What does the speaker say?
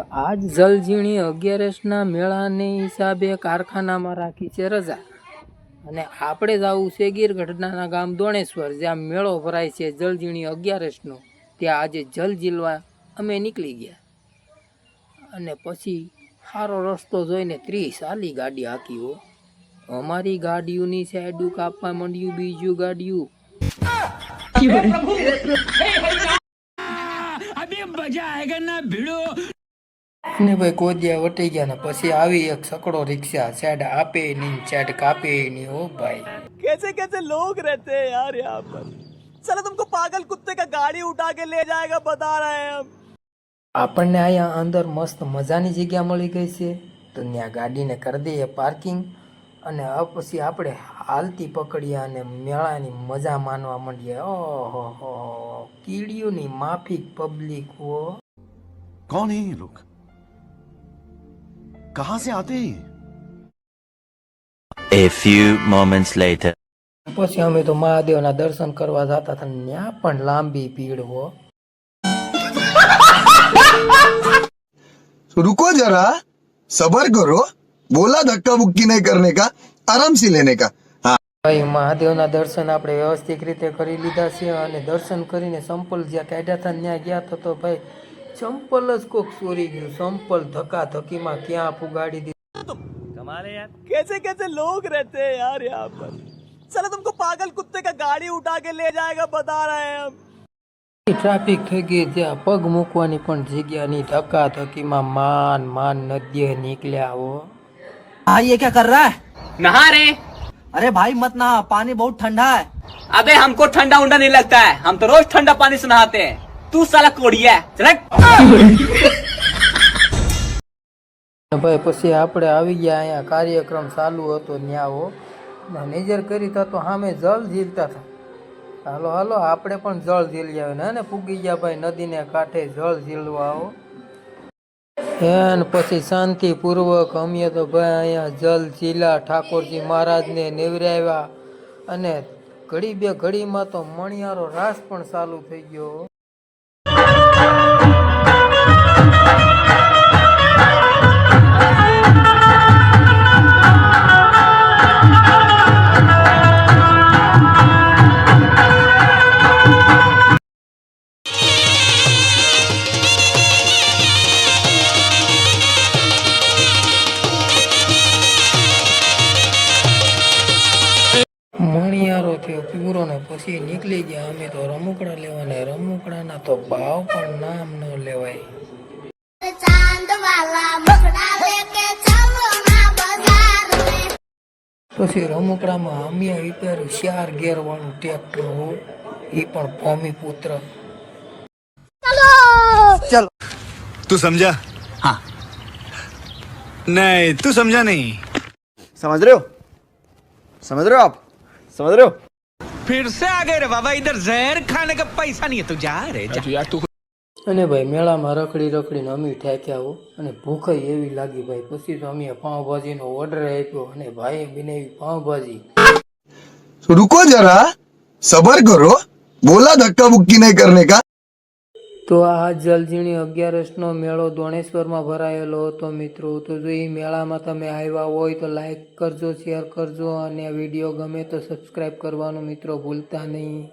આજ જલઝીણી અગિયારસના મેળાને હિસાબે કારખાનામાં રાખી છે રજા. અને આપણે જવું છે ગીરગઢના ગામ દોણેશ્વર, જ્યાં મેળો ભરાય છે જલઝીણી અગિયારસનો, ત્યાં આજે જલ ઝીલવા અમે નીકળી ગયા. અને પછી સારો રસ્તો જોઈને ત્રીસ આલી ગાડી હાકી હો. અમારી ગાડીઓની સાઈડું કાપવા માંડ્યું, બીજું ગાડીયું ને ભાઈ કોદિયા વટી ગયા ને પછી આવી એક સકડો રિક્ષા સાઈડ આપે નહીં સાઈડ કાપે નહીં ઓ ભાઈ कैसे कैसे लोग रहते हैं यार यहाँ पर चलो तुमको पागल कुत्ते का गाड़ी उठा के ले जाएगा बता रहे हैं हम આપણને અહીંયા અંદર મસ્ત મજાની જગ્યા મળી ગઈ છે તો ત્યાં ગાડીને કરી દઈએ પાર્કિંગ અને આ પછી આપણે હાલતી પકડીએ અને મેળાની મજા માનવા માંડીએ ઓહો હો કીડીઓની માફિક પબ્લિક હો कौन है ये लोग कहां से आते हैं ये? A few moments later. પછી અમે તો મહાદેવના દર્શન કરવા જતા હતા ને ત્યાં પણ લાંબી ભીડ હો तो रुको जरा सबर करो बोला धक्का बुक्की नहीं करने का आराम से लेने का हाँ ભાઈ મહાદેવના દર્શન આપણે વ્યવસ્થિત રીતે કરી લીધા છે અને દર્શન કરીને સંપલ જ્યાં કાઢ્યા હતા ને ત્યાં ગયા તો તો ભાઈ ચંપલ જ કોક ચોરી ગયું સંપલ ધક્કા ધક્કીમાં ક્યાં પુગાડી દીધું कैसे कैसे लोग रहते हैं यार यहाँ पर चलो तुमको पागल कुत्ते का गाड़ी उठा के ले जाएगा बता रहे हैं हम ટ્રાફિક થઈ ગઈ જ્યાં પગ મૂકવાની પણ જગ્યા નહીં ધક્કા ધક્કીમાં માન માન નદીએ નીકળ્યા હો भाई ये क्या कर रहा है नहा रहे अरे भाई मत नहा पानी बहुत ठंडा है अबे हमको ठंडा उंडा नहीं लगता है हम तो रोज ठंडा पानी से नहाते हैं તું સાલા કોડિયા ચલ ભાઈ, પછી આપણે આવી ગયા અહીંયા, કાર્યક્રમ ચાલુ હતો ન્યાવો મેનેજર કરી તા તો સામે જળ ઝીલતા હતા. હાલો હાલો, આપણે પણ જળ ઝીલી આવે ને? અને પૂગી ગયા ભાઈ, નદીને કાંઠે જળ ઝીલવા આવો એન પછી શાંતિપૂર્વક અમે તો ભાઈ અહીંયા જલ ઝીલા ઠાકોરજી મહારાજને નેવરાવ્યા. અને ઘડી બે ઘડીમાં તો મણિયારો રાસ પણ ચાલુ થઈ ગયો. અંધારો થયો પીવરો ને પછી નીકળી ગયા. અમે તો રમકડા લેવાના. રમકડાના તો ભાવ પણ નામ ન લેવાય. પછી રમકડામાં અમિયા વિચાર ચાર ગેરવાળું ટ્રેક્ટર હોય એ પણ ભૂમિ પુત્ર. ચલો. તું સમજા? હા. નહીં તું સમજા નહીં. સમજ રહ્યો? સમજ રહ્યો આપ? समझ रहे हो फिर से आ गए रे बाबा इधर जहर खाने का पैसा नहीं है तू जा रे जा અને ભાઈ મેળામાં રખડી રખડીને અમે થાક્યા હો અને ભૂખ એવી લાગી ભાઈ પછી તો અમે પાઉંભાજીનો ઓર્ડર આપ્યો અને ભાઈએ બનાવી પાઉંભાજી तो रुको जरा सबर करो बोला धक्का बुक्की नहीं करने का તો આ જલઝીણી અગિયારસનો મેળો દોણેશ્વરમાં ભરાયેલો હતો, મિત્રો. તો જો એ મેળામાં તમે આવ્યા હોય તો લાઈક કરજો શેર કરજો અને વીડિયો ગમે તો સબસ્ક્રાઈબ કરવાનું, મિત્રો, ભૂલતા નહીં.